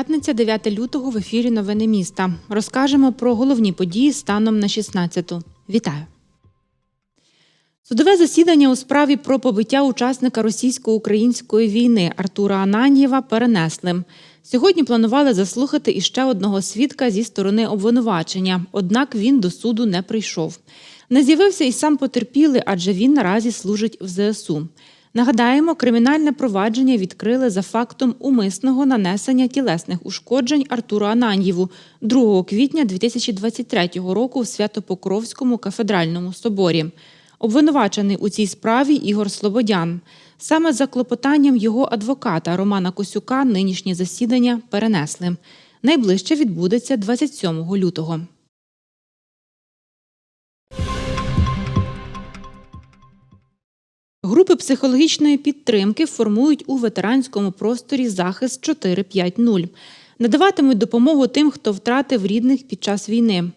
П'ятниця 9 лютого в ефірі Новини міста. Розкажемо про головні події станом на 16-ту. Вітаю. Судове засідання у справі про побиття учасника російсько-української війни Артура Ананьєва перенесли. Сьогодні планували заслухати іще одного свідка зі сторони обвинувачення, однак він до суду не прийшов. Не з'явився і сам потерпілий, адже він наразі служить в ЗСУ. Нагадаємо, кримінальне провадження відкрили за фактом умисного нанесення тілесних ушкоджень Артуру Ананьєву 2 квітня 2023 року в Свято-Покровському кафедральному соборі. Обвинувачений у цій справі Ігор Слободян. Саме за клопотанням його адвоката Романа Косюка нинішнє засідання перенесли. Найближче відбудеться 27 лютого. Групи психологічної підтримки формують у ветеранському просторі захист 450. Надаватимуть допомогу тим, хто втратив рідних під час війни.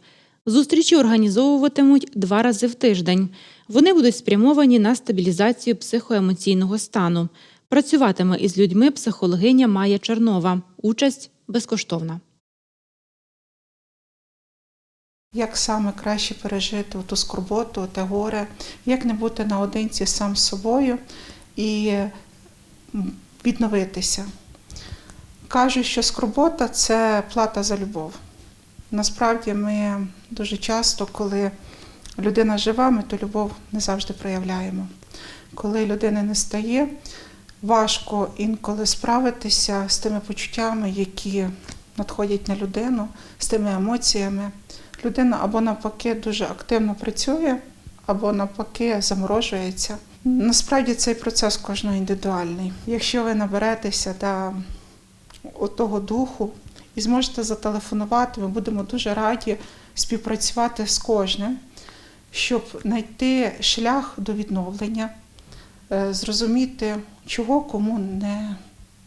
Зустрічі організовуватимуть два рази в тиждень. Вони будуть спрямовані на стабілізацію психоемоційного стану. Працюватиме із людьми психологиня Майя Чернова. Участь безкоштовна. Як саме краще пережити ту скорботу, те горе, як не бути наодинці сам з собою і відновитися. Кажуть, що скорбота це плата за любов. Насправді ми дуже часто, коли людина жива, ми ту любов не завжди проявляємо. Коли людини не стає, важко інколи справитися з тими почуттями, які надходять на людину, з тими емоціями. Людина або навпаки дуже активно працює, або навпаки заморожується. Насправді цей процес кожного індивідуальний. Якщо ви наберетеся да, того духу і зможете зателефонувати, ми будемо дуже раді співпрацювати з кожним, щоб знайти шлях до відновлення, е, зрозуміти, чого кому не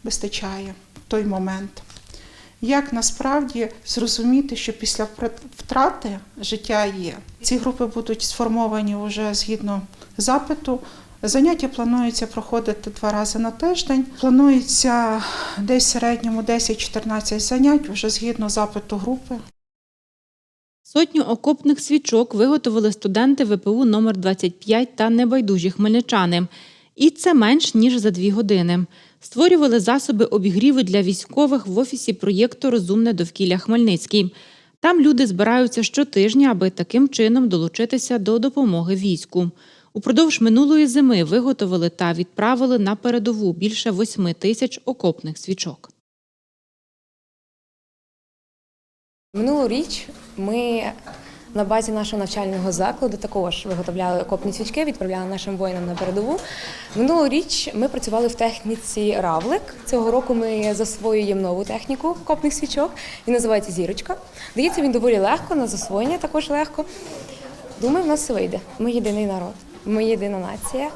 вистачає в той момент. Як насправді зрозуміти, що після втрати життя є? Ці групи будуть сформовані вже згідно запиту. Заняття планується проходити два рази на тиждень. Планується десь в середньому 10-14 занять вже згідно запиту групи. Сотню окопних свічок виготовили студенти ВПУ номер 25 та небайдужі хмельничани. І це менш ніж за дві години. Створювали засоби обігріву для військових в офісі проєкту Розумне довкілля Хмельницький. Там люди збираються щотижня, аби таким чином долучитися до допомоги війську. Упродовж минулої зими виготовили та відправили на передову більше восьми тисяч окопних свічок. Минулоріч ми на базі нашого навчального закладу також виготовляли окопні свічки, відправляли нашим воїнам на передову. Минулоріч ми працювали в техніці Равлик. Цього року ми засвоюємо нову техніку окопних свічок. Він називається Зірочка. Дається він доволі легко, на засвоєння також легко. Думаю, в нас все вийде. Ми єдиний народ, ми єдина нація,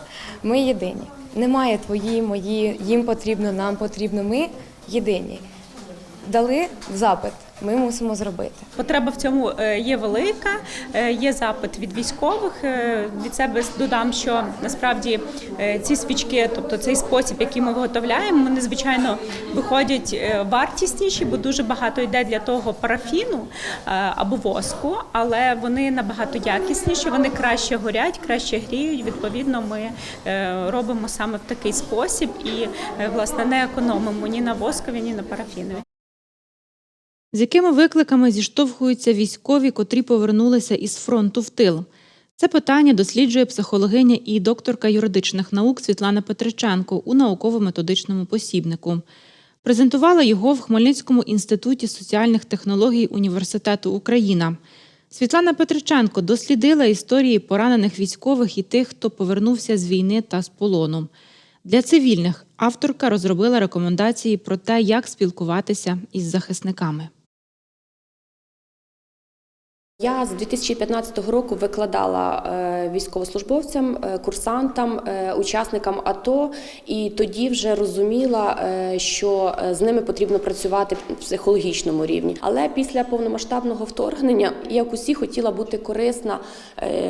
ми єдині. Немає твої, мої, їм потрібно, нам потрібно. Ми єдині. Дали запит, ми мусимо зробити. Потреба в цьому е, є велика, е, є запит від військових. Е, Від себе додам, що насправді ці свічки, тобто цей спосіб, який ми виготовляємо, вони звичайно виходять вартісніші, бо дуже багато йде для того парафіну або воску, але вони набагато якісніші, вони краще горять, краще гріють. Відповідно, ми робимо саме в такий спосіб і власне не економимо ні на воскові, ні на парафінові. З якими викликами зіштовхуються військові, котрі повернулися із фронту в тил? Це питання досліджує психологиня і докторка юридичних наук Світлана Петриченко у науково-методичному посібнику. Презентувала його в Хмельницькому інституті соціальних технологій Університету Україна. Світлана Петриченко дослідила історії поранених військових і тих, хто повернувся з війни та з полону. Для цивільних авторка розробила рекомендації про те, як спілкуватися із захисниками. Я з 2015 року викладала е, військовослужбовцям, е, курсантам, е, учасникам АТО, і тоді вже розуміла, що з ними потрібно працювати в психологічному рівні. Але після повномасштабного вторгнення, як усі, хотіла бути корисна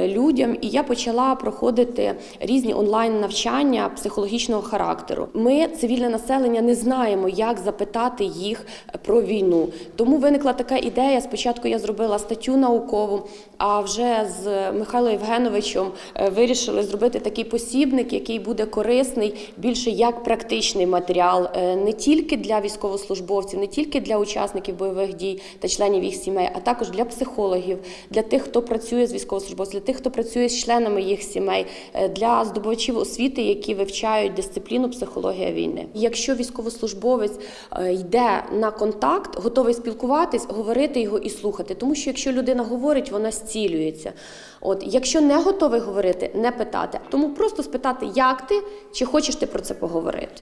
людям, і я почала проходити різні онлайн навчання психологічного характеру. Ми, цивільне населення, не знаємо, як запитати їх про війну. Тому виникла така ідея. Спочатку я зробила статтю наукову, а вже з Михайлом Євгеновичем е, вирішили зробити такий посібник, який буде корисний більше як практичний матеріал е, не тільки для військовослужбовців, не тільки для учасників бойових дій та членів їх сімей, а також для психологів, для тих, хто працює з військовослужбовців, для тих, хто працює з членами їх сімей, е, для здобувачів освіти, які вивчають дисципліну психологія війни. Якщо військовослужбовець йде на контакт, готовий спілкуватись, говорити його і слухати, тому що якщо людина говорить, вона зцілюється. От якщо не готовий говорити, не питати. Тому просто спитати, як ти, чи хочеш ти про це поговорити.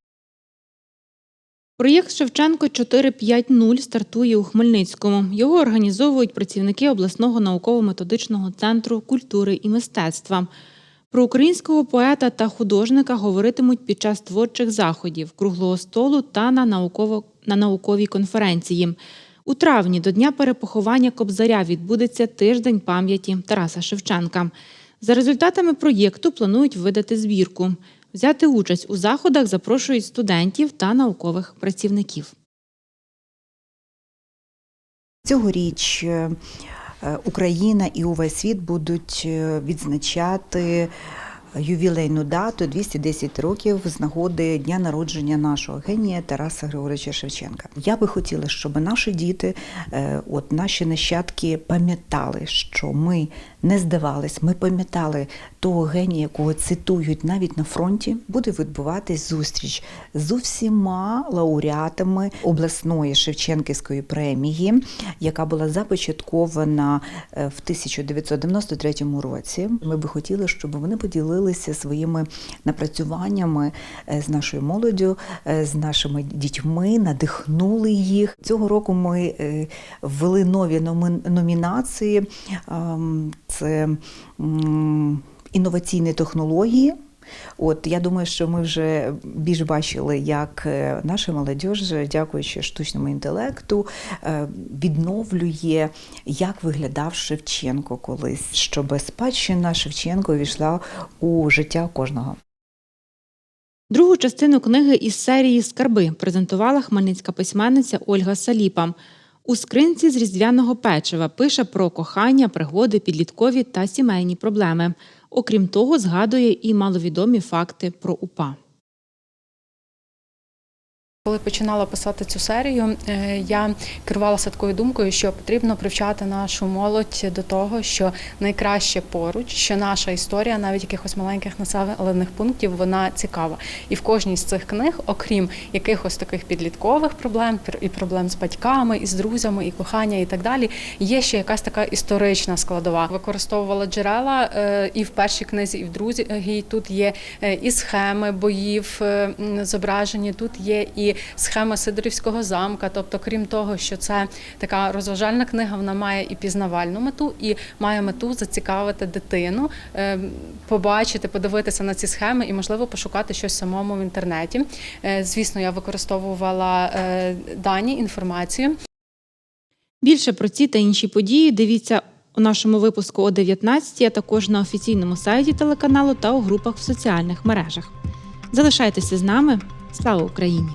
Проєкт Шевченко 450 стартує у Хмельницькому. Його організовують працівники обласного науково-методичного центру культури і мистецтва. Про українського поета та художника говоритимуть під час творчих заходів, круглого столу та на, науково, на науковій конференції. У травні до дня перепоховання Кобзаря відбудеться тиждень пам'яті Тараса Шевченка. За результатами проєкту планують видати збірку. Взяти участь у заходах запрошують студентів та наукових працівників. Цьогоріч е, е, Україна і увесь світ будуть е, відзначати ювілейну дату 210 років з нагоди дня народження нашого генія Тараса Григоровича Шевченка. Я би хотіла, щоб наші діти, е, от наші нащадки, пам'ятали, що ми не здавались, ми пам'ятали того генія, якого цитують навіть на фронті. Буде відбуватись зустріч з усіма лауреатами обласної Шевченківської премії, яка була започаткована е, в 1993 році. Ми би хотіли, щоб вони поділилися своїми напрацюваннями е, з нашою молоддю, е, з нашими дітьми, надихнули їх. Цього року ми е, ввели нові номінації. Це інноваційні технології. От я думаю, що ми вже більш бачили, як е, наша молодь, дякуючи штучному інтелекту, е, відновлює, як виглядав Шевченко колись, щоб спадщина Шевченко увійшла у життя кожного. Другу частину книги із серії Скарби презентувала хмельницька письменниця Ольга Саліпа. У скринці з різдвяного печива пише про кохання, пригоди, підліткові та сімейні проблеми. Окрім того, згадує і маловідомі факти про УПА. Коли починала писати цю серію, е, я керувалася такою думкою, що потрібно привчати нашу молодь до того, що найкраще поруч, що наша історія, навіть якихось маленьких населених пунктів, вона цікава. І в кожній з цих книг, окрім якихось таких підліткових проблем, і проблем з батьками, і з друзями, і кохання, і так далі, є ще якась така історична складова. Використовувала джерела е, і в першій книзі, і в другій. Тут є е, і схеми боїв зображені, тут є і схема Сидорівського замка. Тобто, крім того, що це така розважальна книга, вона має і пізнавальну мету, і має мету зацікавити дитину, е, побачити, подивитися на ці схеми і, можливо, пошукати щось самому в інтернеті. Е, Звісно, я використовувала е, дані, інформацію. Більше про ці та інші події дивіться у нашому випуску о 19, а також на офіційному сайті телеканалу та у групах в соціальних мережах. Залишайтеся з нами. Слава Україні!